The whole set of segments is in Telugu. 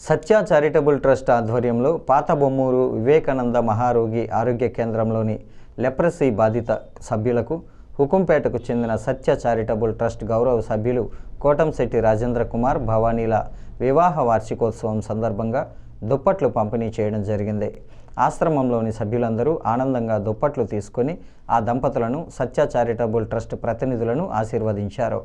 సత్య చారిటబుల్ ట్రస్ట్ ఆధ్వర్యంలో పాత బొమ్మూరు వివేకానంద మహారోగి ఆరోగ్య కేంద్రంలోని లెప్రసీ బాధిత సభ్యులకు హుకుంపేటకు చెందిన సత్య చారిటబుల్ ట్రస్ట్ గౌరవ సభ్యులు కోటంశెట్టి రాజేంద్ర కుమార్ భవానీల వివాహ వార్షికోత్సవం సందర్భంగా దుప్పట్లు పంపిణీ చేయడం జరిగింది. ఆశ్రమంలోని సభ్యులందరూ ఆనందంగా దుప్పట్లు తీసుకొని ఆ దంపతులను సత్య చారిటబుల్ ట్రస్ట్ ప్రతినిధులను ఆశీర్వదించారు.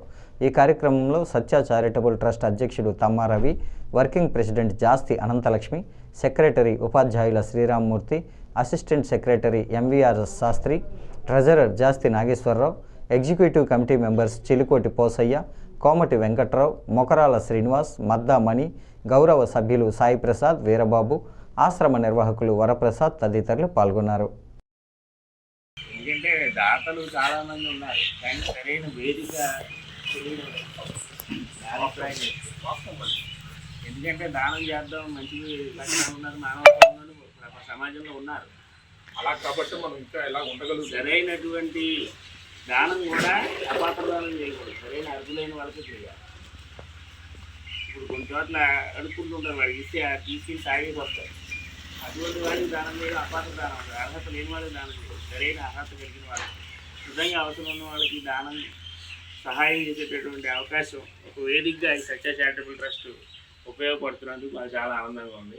ఈ కార్యక్రమంలో సత్య చారిటబుల్ ట్రస్ట్ అధ్యక్షుడు Tammaravi working president Jasti Ananthalakshmi secretary ఉపాధ్యాయుల Sriramamurthy assistant secretary MVR Sastry treasurer Jasti Nageswara Rao executive committee members Chilukoti Posayya Komati Venkatrao Mokarala Srinivas Madda Mani గౌరవ సభ్యులు సాయి ప్రసాద్ వీరబాబు ఆశ్రమ నిర్వాహకులు వరప్రసాద్ తదితరులు పాల్గొన్నారు. ఎందుకంటే దాతలు చాలా మంది ఉన్నారు. కానీ సరైన వేదిక. ఎందుకంటే దానం చేద్దాం మంచి లక్షణాలు ఉన్నారు మానవత్వం సమాజంలో ఉన్నారు. అలా కాబట్టి మనం ఇంకా ఎలా ఉండగలుగుతాం? సరైనటువంటి దానం కూడా అపాత్ర దానం చేయకూడదు. సరైన అర్హులైన వాళ్ళకి చేయాలి. ఇప్పుడు కొన్ని చోట్ల అడుక్కుంటుంటారు వాడికి ఇస్తే తీసి తీసుకెళ్ళి వస్తారు అటువంటి వాడికి దానం చేయడం అపాత్ర దానం అర్హత లేని వాళ్ళకి దానం చేయడం. సరైన అర్హత కలిగిన వాళ్ళకి నిజంగా అవసరం ఉన్న వాళ్ళకి దానం సహాయం చేసేటటువంటి అవకాశం ఒక వేదికగా ఈ సత్య చారిటబుల్ ట్రస్ట్ ఉపయోగపడుతున్నందుకు మాకు చాలా ఆనందంగా ఉంది.